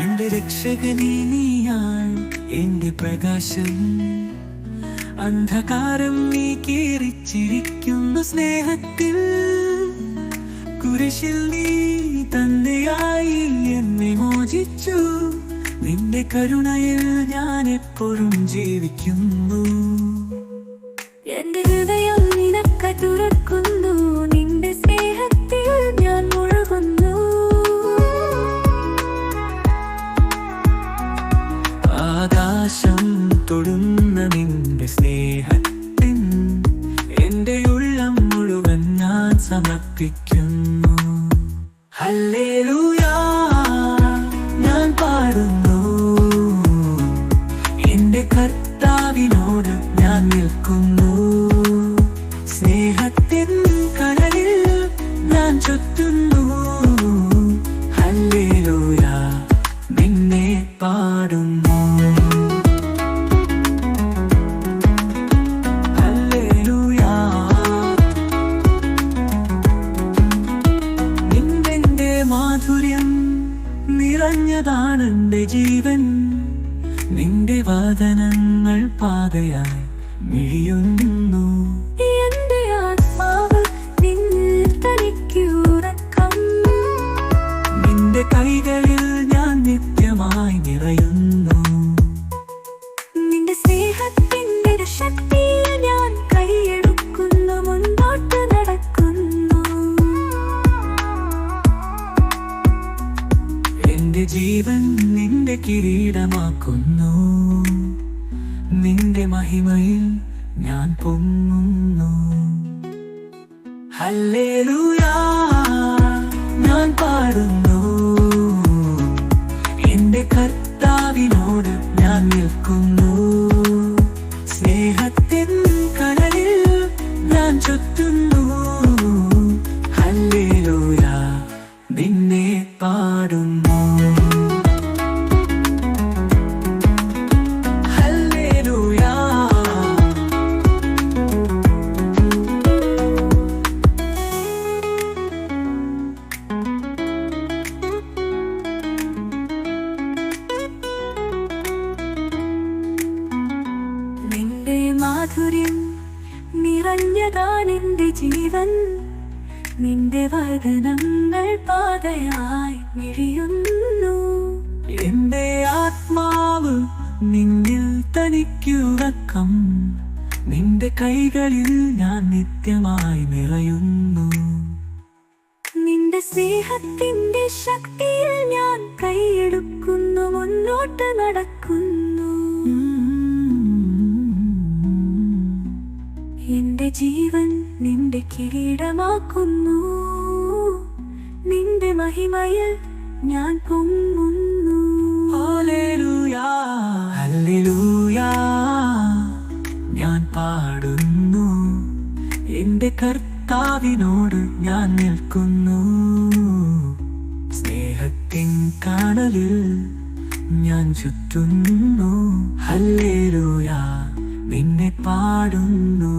എന്റെ രക്ഷകനീ എന്റെ പ്രകാശം. അന്ധകാരം നീ കീറിച്ചിരിക്കുന്നു സ്നേഹത്തിൽ കുരിശിൽ നീ തന്നെയായി എന്നെ മോചിച്ചു. നിന്റെ കരുണയിൽ ഞാൻ എപ്പോഴും ജീവിക്കുന്നു. തൊടുന്ന നിന്റെ സ്നേഹത്തിൻ എന്റെ ഉള്ളം മുഴുവൻ ഞാൻ സമർപ്പിക്കുന്നു. ഹല്ലേലൂയാ ഞാൻ പാടുന്നു. എന്റെ കർത്താവിനോട് ഞാൻ നിൽക്കുന്നു. സ്നേഹത്തിൻ കടലിൽ ഞാൻ ചുറ്റുന്നു ഹല്ലേലൂയാ. മാധുര്യം നിറഞ്ഞതാണ് എന്റെ ജീവൻ. നിന്റെ വാദനങ്ങൾ പാതയായി മിഴിയുന്നു. എന്റെ ആത്മാവ് നിന്നിൽ നിന്റെ കൈകളിൽ ഞാൻ നിത്യമായി നിറയുന്നു. എന്റെ ജീവൻ നിന്റെ കിരീടമാക്കുന്നു. നിന്റെ മഹിമയിൽ ഞാൻ പൊങ്ങുന്നു. ഞാൻ പാടുന്നു. എന്റെ കർത്താവിനോട് ഞാൻ നിൽക്കുന്നു. മാധുര്യം നിറഞ്ഞതാണെന്റെ ജീവൻ. നിന്റെ വചനങ്ങൾ പാതയായി മിഴിയുന്നു. എന്റെ ആത്മാവ് നിന്നിൽ തനിക്കുറക്കം നിന്റെ കൈകളിൽ ഞാൻ നിത്യമായി നിറയുന്നു. നിന്റെ സ്നേഹത്തിന്റെ ശക്തിയിൽ ഞാൻ കൈയെടുക്കുന്നു മുന്നോട്ട് നടക്കുന്നു. എന്റെ ജീവൻ നിന്റെ കിരീടമാക്കുന്നു. നിന്റെ മഹിമയിൽ ഞാൻ പൊങ്ങുന്നു. ഞാൻ പാടുന്നു. എന്റെ കർത്താവിനോട് ഞാൻ നിൽക്കുന്നു. സ്നേഹത്തിൻ കാണലിൽ ഞാൻ ചുറ്റുന്നു. ഹല്ലേലൂയാ. നിന്നെ പാടുന്നു.